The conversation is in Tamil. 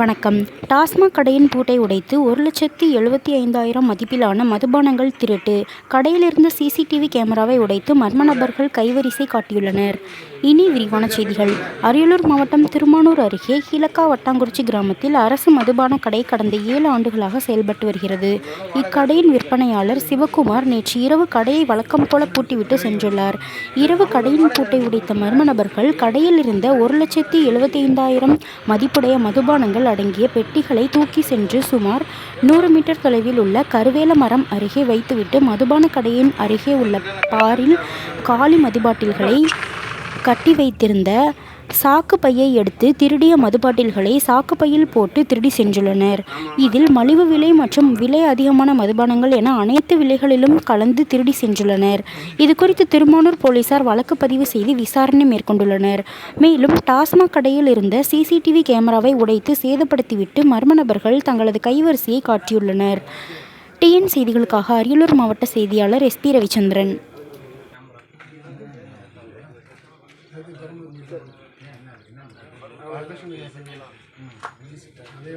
வணக்கம். டாஸ்மாக் கடையின் பூட்டை உடைத்து ஒரு லட்சத்தி எழுபத்தி ஐந்தாயிரம் மதிப்பிலான மதுபானங்கள் திருட்டு. கடையிலிருந்த சிசிடிவி கேமராவை உடைத்து மர்ம நபர்கள் கைவரிசை காட்டியுள்ளனர். இனி விரிவான செய்திகள். அரியலூர் மாவட்டம் திருமானூர் அருகே கீழக்கா வட்டாங்குறிச்சி கிராமத்தில் அரசு மதுபான கடை கடந்த ஏழு ஆண்டுகளாக செயல்பட்டு வருகிறது. இக்கடையின் விற்பனையாளர் சிவகுமார் நேற்று இரவு கடையை வழக்கம் போல பூட்டிவிட்டு சென்றுள்ளார். இரவு கடையின் பூட்டை உடைத்த மர்ம நபர்கள் கடையில் இருந்த ஒரு லட்சத்தி எழுபத்தி ஐந்தாயிரம் மதிப்புடைய மதுபானங்கள் அடங்கிய பெட்டிகளை தூக்கி சென்று சுமார் நூறு மீட்டர் தொலைவில் உள்ள கருவேல மரம் அருகே வைத்துவிட்டு மதுபான கடையின் அருகே உள்ள பாரில் காலி மதுபாட்டில்களை கட்டி வைத்திருந்த சாக்கு பையை எடுத்து திருடிய மதுபாட்டில்களை சாக்கு பையில் போட்டு திருடி சென்றுள்ளனர். இதில் மலிவு விலை மற்றும் விலை அதிகமான மதுபானங்கள் என அனைத்து விலைகளிலும் கலந்து திருடி சென்றுள்ளனர். இது குறித்து திருமானூர் போலீசார் வழக்கு பதிவு செய்து விசாரணை மேற்கொண்டுள்ளனர். மேலும் டாஸ்மாக் கடையில் இருந்த சிசிடிவி கேமராவை உடைத்து சேதப்படுத்திவிட்டு மர்ம நபர்கள் தங்களது கைவரிசையை காட்டியுள்ளனர். டிஎன் செய்திகளுக்காக அரியலூர் மாவட்ட செய்தியாளர் எஸ்பி ரவிச்சந்திரன். சேர்த்து பெருமை அதே